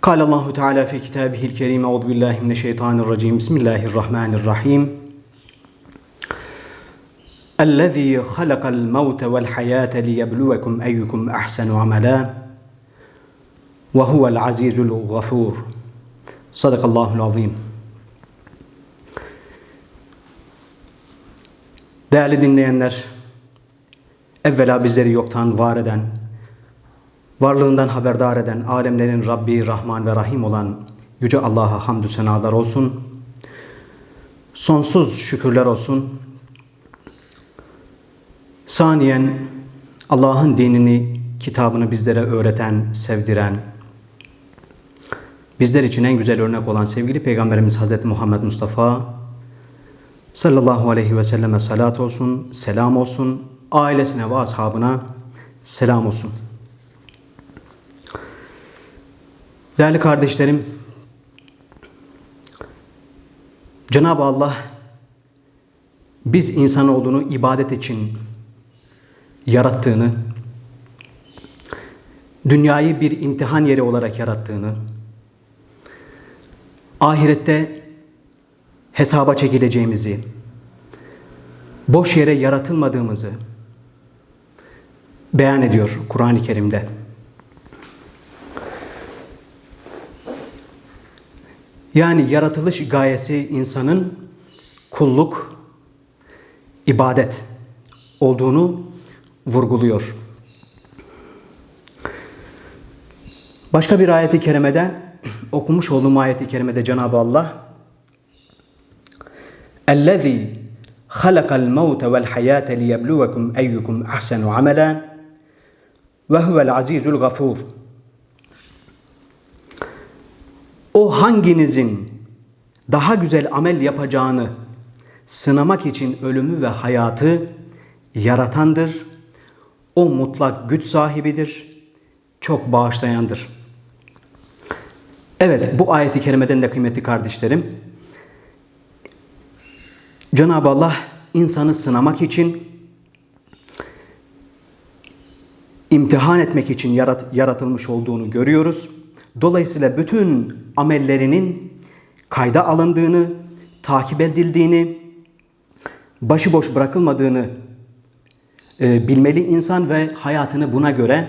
Amin. قال الله تعالى في كتابه الكريم أعوذ بالله من الشيطان الرجيم بسم الله الرحمن الرحيم الذي خلق الموت والحياة ليبلوكم أيكم أحسن عملا وهو العزيز الغفور صدق الله العظيم Değerli dinleyenler, evvela bizleri yoktan var eden, varlığından haberdar eden, alemlerin Rabbi, Rahman ve Rahim olan Yüce Allah'a hamdü senalar olsun. Sonsuz şükürler olsun. Saniyen Allah'ın dinini, kitabını bizlere öğreten, sevdiren, bizler için en güzel örnek olan sevgili Peygamberimiz Hazreti Muhammed Mustafa sallallahu aleyhi ve selleme salat olsun, selam olsun, ailesine ve ashabına selam olsun. Değerli kardeşlerim, Cenab-ı Allah biz insanoğlunu ibadet için yarattığını, dünyayı bir imtihan yeri olarak yarattığını, ahirette hesaba çekileceğimizi, boş yere yaratılmadığımızı beyan ediyor Kur'an-ı Kerim'de. Yani yaratılış gayesi insanın kulluk, ibadet olduğunu vurguluyor. Başka bir ayeti kerimede okumuş olduğum ayeti kerimede Cenab-ı Allah اَلَّذ۪ي خَلَقَ الْمَوْتَ وَالْحَيَاةَ لِيَبْلُوَكُمْ اَيُّكُمْ اَحْسَنُ عَمَلًا وَهُوَ الْعَز۪يزُ الْغَفُورُ O hanginizin daha güzel amel yapacağını sınamak için ölümü ve hayatı yaratandır. O mutlak güç sahibidir. Çok bağışlayandır. Evet bu ayeti kerimeden de kıymetli kardeşlerim. Cenab-ı Allah insanı sınamak için imtihan etmek için yarat, yaratılmış olduğunu görüyoruz. Dolayısıyla bütün amellerinin kayda alındığını, takip edildiğini, başıboş bırakılmadığını e, bilmeli insan ve hayatını buna göre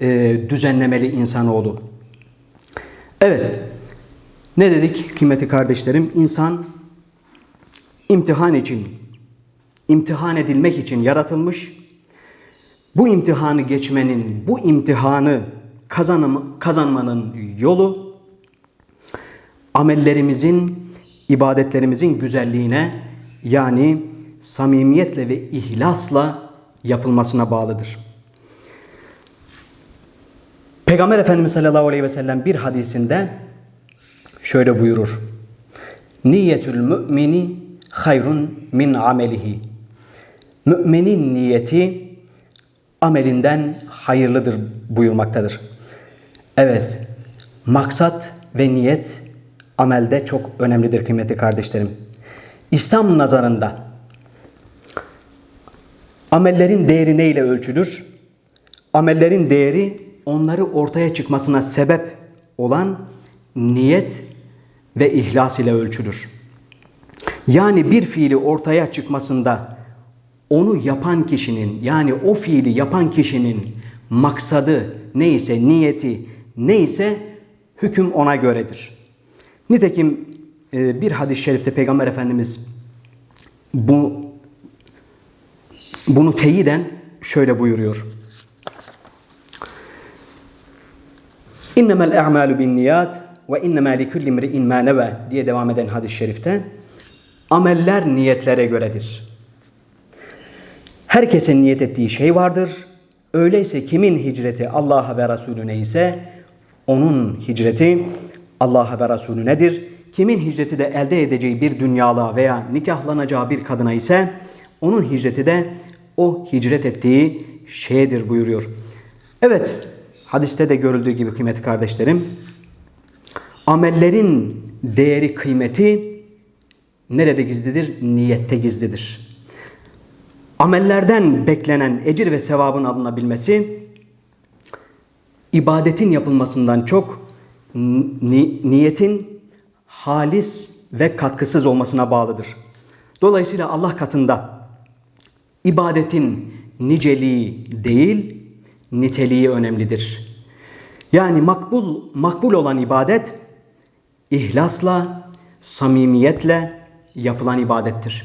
e, düzenlemeli insanoğlu. Evet, ne dedik kıymetli kardeşlerim? İnsan imtihan için, imtihan edilmek için yaratılmış. Bu imtihanı geçmenin, bu imtihanı kazanım, kazanmanın yolu amellerimizin, ibadetlerimizin güzelliğine yani samimiyetle ve ihlasla yapılmasına bağlıdır. Peygamber Efendimiz sallallahu aleyhi ve sellem bir hadisinde şöyle buyurur. Niyetül mümini hayrun min amelihi. Müminin niyeti amelinden hayırlıdır buyurmaktadır. Evet, maksat ve niyet amelde çok önemlidir kıymetli kardeşlerim. İslam nazarında amellerin değeri neyle ölçülür? Amellerin değeri onları ortaya çıkmasına sebep olan niyet ve ihlas ile ölçülür. Yani bir fiili ortaya çıkmasında onu yapan kişinin yani o fiili yapan kişinin maksadı neyse, niyeti neyse hüküm ona göredir. Nitekim e, bir hadis-i şerifte Peygamber Efendimiz bu bunu teyiden şöyle buyuruyor. İnnemel a'malu bin niyat ve innemâ likulli imri'in mâ neve diye devam eden hadis-i şerifte ameller niyetlere göredir. Herkesin niyet ettiği şey vardır. Öyleyse kimin hicreti Allah'a ve Resulüne ise onun hicreti Allah'a ve Resulü nedir? Kimin hicreti de elde edeceği bir dünyalığa veya nikahlanacağı bir kadına ise onun hicreti de o hicret ettiği şeydir buyuruyor. Evet, hadiste de görüldüğü gibi kıymetli kardeşlerim, amellerin değeri, kıymeti nerede gizlidir? Niyette gizlidir. Amellerden beklenen ecir ve sevabın alınabilmesi ibadetin yapılmasından çok ni- niyetin halis ve katkısız olmasına bağlıdır. Dolayısıyla Allah katında ibadetin niceliği değil, niteliği önemlidir. Yani makbul makbul olan ibadet ihlasla, samimiyetle yapılan ibadettir.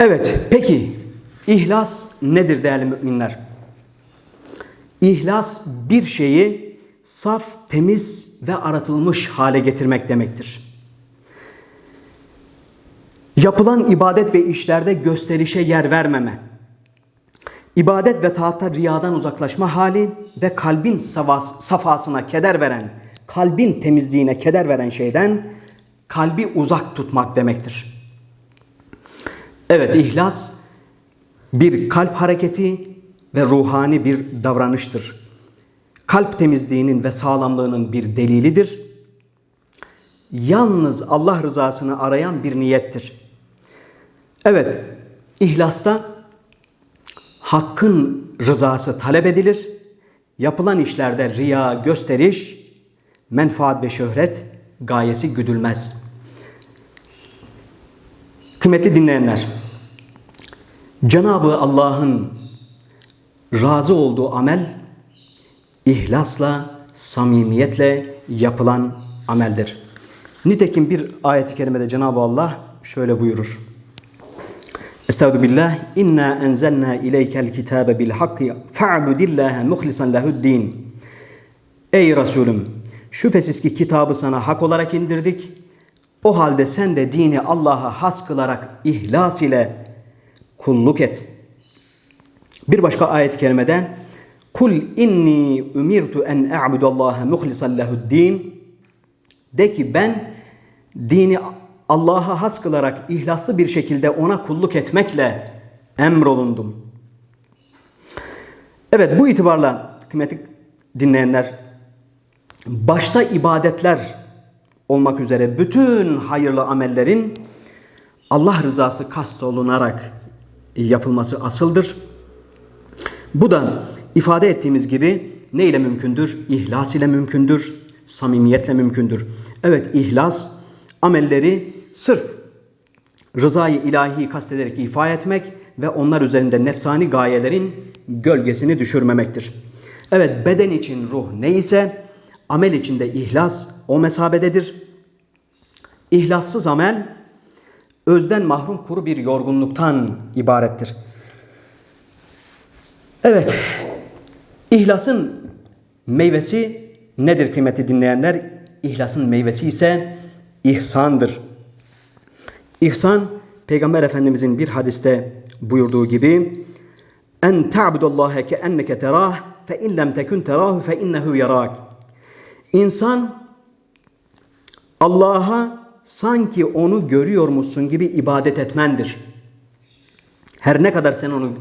Evet, peki ihlas nedir değerli müminler? İhlas bir şeyi saf, temiz ve aratılmış hale getirmek demektir. Yapılan ibadet ve işlerde gösterişe yer vermeme, ibadet ve taatta riyadan uzaklaşma hali ve kalbin savas- safasına keder veren, kalbin temizliğine keder veren şeyden kalbi uzak tutmak demektir. Evet, ihlas bir kalp hareketi ve ruhani bir davranıştır. Kalp temizliğinin ve sağlamlığının bir delilidir. Yalnız Allah rızasını arayan bir niyettir. Evet, ihlasta hakkın rızası talep edilir. Yapılan işlerde riya, gösteriş, menfaat ve şöhret gayesi güdülmez. Kıymetli dinleyenler, Cenab-ı Allah'ın razı olduğu amel ihlasla, samimiyetle yapılan ameldir. Nitekim bir ayet-i kerimede Cenab-ı Allah şöyle buyurur. Estağfirullah billah. İnna enzelna ileykel kitabe bil hakki fa'budillaha muhlisan lehu'd-din. Ey Resulüm, şüphesiz ki kitabı sana hak olarak indirdik. O halde sen de dini Allah'a has kılarak ihlas ile kulluk et. Bir başka ayet-i kerimede Kul inni umirtu en a'budallaha muhlisan lehu'd-din. De ki ben dini Allah'a has kılarak ihlaslı bir şekilde ona kulluk etmekle emrolundum. Evet bu itibarla kıymetli dinleyenler başta ibadetler olmak üzere bütün hayırlı amellerin Allah rızası kastolunarak yapılması asıldır. Bu da ifade ettiğimiz gibi ne ile mümkündür? İhlas ile mümkündür, samimiyetle mümkündür. Evet ihlas amelleri sırf rızayı ilahi kastederek ifa etmek ve onlar üzerinde nefsani gayelerin gölgesini düşürmemektir. Evet beden için ruh neyse amel içinde ihlas o mesabededir. İhlassız amel özden mahrum kuru bir yorgunluktan ibarettir. Evet, ihlasın meyvesi nedir kıymetli dinleyenler? İhlasın meyvesi ise ihsandır. İhsan, Peygamber Efendimizin bir hadiste buyurduğu gibi en ta'budallaha ke enneke terah fe in lem tekun terahu fe innehu yarak. İnsan Allah'a sanki onu görüyormuşsun gibi ibadet etmendir. Her ne kadar sen onu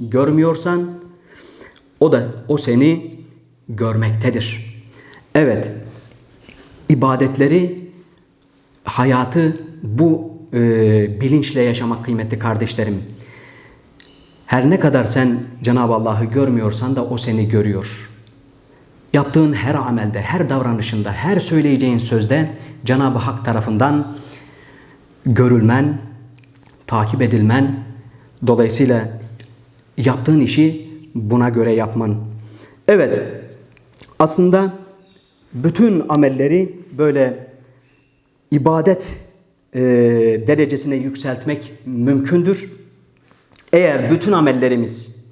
görmüyorsan o da o seni görmektedir. Evet. ibadetleri hayatı bu e, bilinçle yaşamak kıymetli kardeşlerim. Her ne kadar sen Cenab-ı Allah'ı görmüyorsan da o seni görüyor. Yaptığın her amelde, her davranışında, her söyleyeceğin sözde Cenab-ı Hak tarafından görülmen, takip edilmen, dolayısıyla yaptığın işi buna göre yapman. Evet, aslında bütün amelleri böyle ibadet e, derecesine yükseltmek mümkündür. Eğer bütün amellerimiz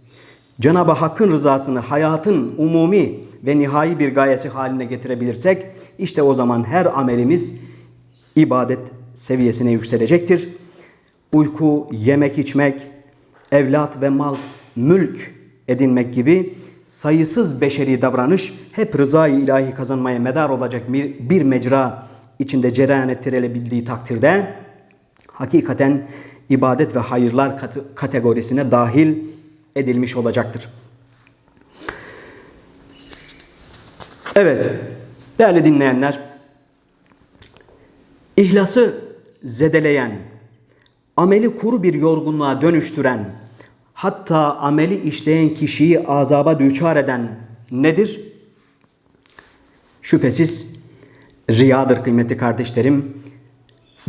Cenab-ı Hakk'ın rızasını hayatın umumi ve nihai bir gayesi haline getirebilirsek işte o zaman her amelimiz ibadet seviyesine yükselecektir. Uyku, yemek içmek, evlat ve mal, mülk edinmek gibi sayısız beşeri davranış hep rızayı ilahi kazanmaya medar olacak bir, bir mecra içinde cereyan ettirilebildiği takdirde hakikaten ibadet ve hayırlar kate- kategorisine dahil edilmiş olacaktır. Evet, değerli dinleyenler, İhlası zedeleyen, ameli kuru bir yorgunluğa dönüştüren, hatta ameli işleyen kişiyi azaba düçar eden nedir? Şüphesiz riyadır kıymetli kardeşlerim,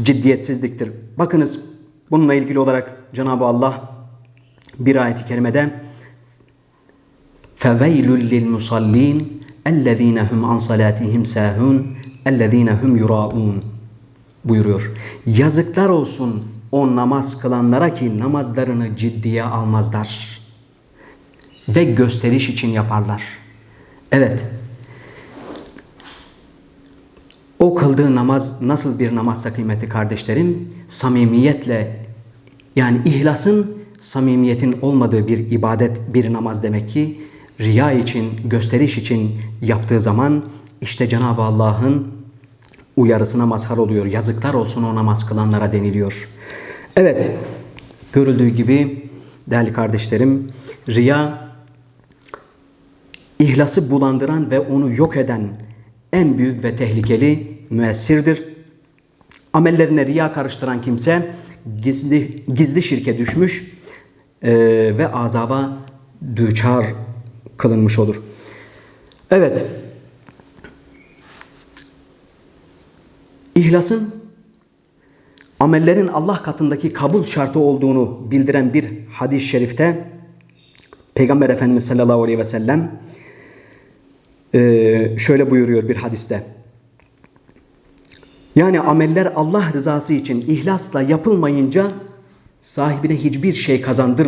ciddiyetsizliktir. Bakınız bununla ilgili olarak Cenab-ı Allah bir ayeti kerimede فَوَيْلٌ لِلْمُصَلِّينَ اَلَّذ۪ينَ هُمْ عَنْ صَلَاتِهِمْ سَاهُونَ اَلَّذ۪ينَ هُمْ يُرَاءُونَ buyuruyor. Yazıklar olsun o namaz kılanlara ki namazlarını ciddiye almazlar. Ve gösteriş için yaparlar. Evet. O kıldığı namaz nasıl bir namazsa kıymetli kardeşlerim? Samimiyetle yani ihlasın samimiyetin olmadığı bir ibadet, bir namaz demek ki riya için, gösteriş için yaptığı zaman işte Cenab-ı Allah'ın uyarısına mazhar oluyor. Yazıklar olsun o namaz kılanlara deniliyor. Evet, görüldüğü gibi değerli kardeşlerim, riya ihlası bulandıran ve onu yok eden en büyük ve tehlikeli müessirdir. Amellerine riya karıştıran kimse gizli gizli şirke düşmüş e, ve azaba düçar kılınmış olur. Evet. İhlasın amellerin Allah katındaki kabul şartı olduğunu bildiren bir hadis-i şerifte Peygamber Efendimiz sallallahu aleyhi ve sellem e, şöyle buyuruyor bir hadiste. Yani ameller Allah rızası için ihlasla yapılmayınca sahibine hiçbir şey kazandır,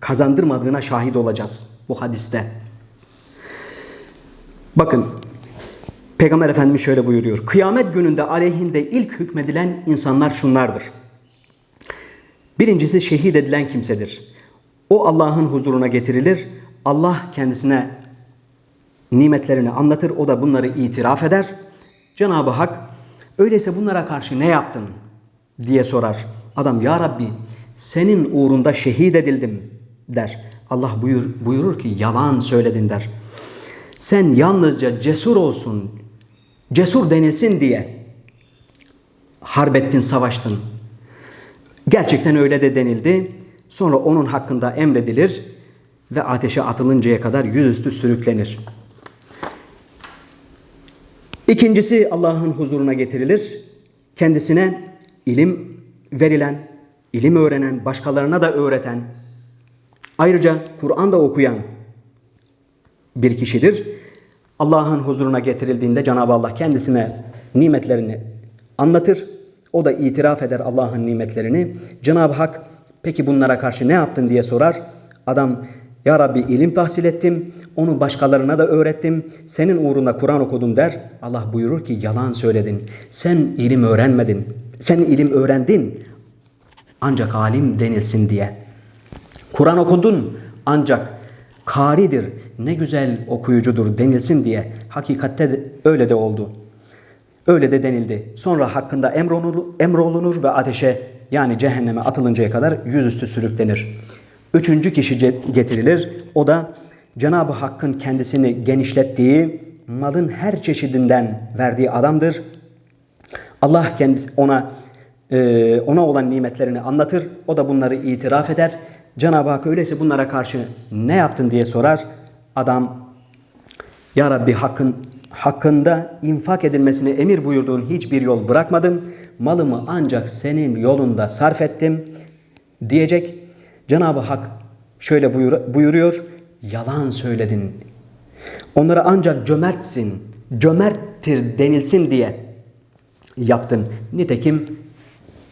kazandırmadığına şahit olacağız bu hadiste. Bakın Peygamber Efendimiz şöyle buyuruyor. Kıyamet gününde aleyhinde ilk hükmedilen insanlar şunlardır. Birincisi şehit edilen kimsedir. O Allah'ın huzuruna getirilir. Allah kendisine nimetlerini anlatır. O da bunları itiraf eder. Cenab-ı Hak öyleyse bunlara karşı ne yaptın diye sorar. Adam ya Rabbi senin uğrunda şehit edildim der. Allah buyur, buyurur ki yalan söyledin der. Sen yalnızca cesur olsun, cesur denilsin diye harbettin, savaştın. Gerçekten öyle de denildi. Sonra onun hakkında emredilir ve ateşe atılıncaya kadar yüzüstü sürüklenir. İkincisi Allah'ın huzuruna getirilir. Kendisine ilim verilen, ilim öğrenen, başkalarına da öğreten, ayrıca Kur'an da okuyan bir kişidir. Allah'ın huzuruna getirildiğinde Cenab-ı Allah kendisine nimetlerini anlatır. O da itiraf eder Allah'ın nimetlerini. Cenab-ı Hak peki bunlara karşı ne yaptın diye sorar. Adam ya Rabbi ilim tahsil ettim, onu başkalarına da öğrettim, senin uğruna Kur'an okudum der. Allah buyurur ki yalan söyledin, sen ilim öğrenmedin, sen ilim öğrendin ancak alim denilsin diye. Kur'an okudun ancak karidir, ne güzel okuyucudur denilsin diye hakikatte de öyle de oldu. Öyle de denildi. Sonra hakkında emrolunur, emrolunur ve ateşe yani cehenneme atılıncaya kadar yüzüstü sürüklenir. Üçüncü kişi getirilir. O da Cenab-ı Hakk'ın kendisini genişlettiği, malın her çeşidinden verdiği adamdır. Allah kendisi ona ona olan nimetlerini anlatır. O da bunları itiraf eder. Cenab-ı Hak öyleyse bunlara karşı ne yaptın diye sorar. Adam Ya Rabbi hakkın, hakkında infak edilmesini emir buyurduğun hiçbir yol bırakmadım. Malımı ancak senin yolunda sarf ettim diyecek. Cenab-ı Hak şöyle buyur, buyuruyor. Yalan söyledin. Onlara ancak cömertsin, cömerttir denilsin diye yaptın. Nitekim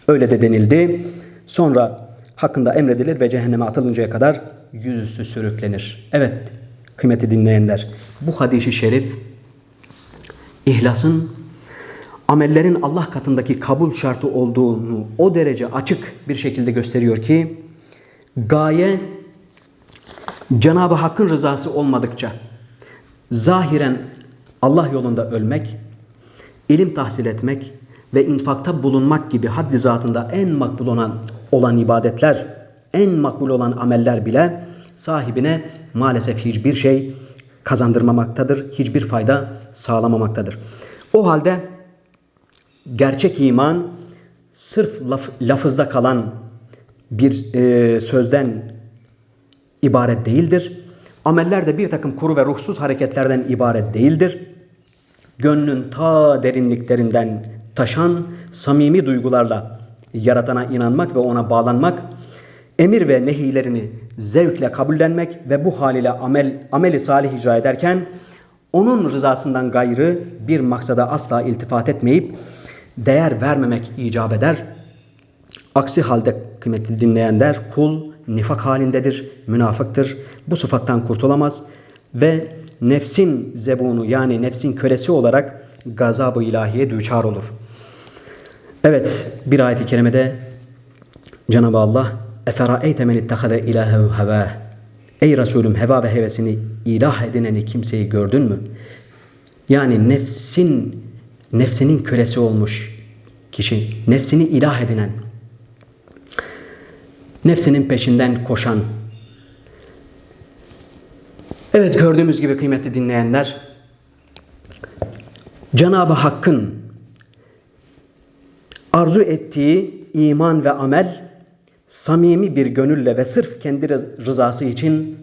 öyle de denildi. Sonra hakkında emredilir ve cehenneme atılıncaya kadar yüzüstü sürüklenir. Evet kıymeti dinleyenler bu hadisi şerif ihlasın amellerin Allah katındaki kabul şartı olduğunu o derece açık bir şekilde gösteriyor ki gaye Cenab-ı Hakk'ın rızası olmadıkça zahiren Allah yolunda ölmek, ilim tahsil etmek ve infakta bulunmak gibi haddi zatında en makbul olan, olan ibadetler, en makbul olan ameller bile sahibine maalesef hiçbir şey kazandırmamaktadır, hiçbir fayda sağlamamaktadır. O halde gerçek iman sırf laf, lafızda kalan bir e, sözden ibaret değildir. Ameller de bir takım kuru ve ruhsuz hareketlerden ibaret değildir. Gönlün ta derinliklerinden taşan samimi duygularla yaratana inanmak ve ona bağlanmak, emir ve nehilerini zevkle kabullenmek ve bu haliyle amel ameli salih icra ederken onun rızasından gayrı bir maksada asla iltifat etmeyip değer vermemek icap eder. Aksi halde kıymetli dinleyenler kul nifak halindedir, münafıktır. Bu sıfattan kurtulamaz ve nefsin zebunu yani nefsin kölesi olarak gazabı ilahiye düçar olur. Evet bir ayet-i kerimede Cenab-ı Allah Eferaeyte men ittehade ilahehu heva Ey Resulüm heva ve hevesini ilah edineni kimseyi gördün mü? Yani nefsin nefsinin kölesi olmuş kişi, nefsini ilah edinen, nefsinin peşinden koşan. Evet gördüğümüz gibi kıymetli dinleyenler, Cenab-ı Hakk'ın arzu ettiği iman ve amel samimi bir gönülle ve sırf kendi rızası için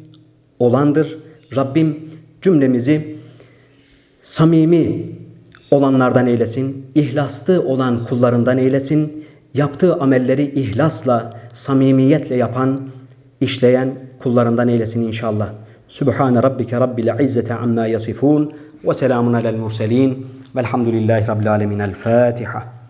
olandır. Rabbim cümlemizi samimi olanlardan eylesin, ihlaslı olan kullarından eylesin, yaptığı amelleri ihlasla, samimiyetle yapan, işleyen kullarından eylesin inşallah. Sübhane rabbike rabbil izzete amma yasifun ve selamun alel murselin velhamdülillahi rabbil alemin. El Fatiha.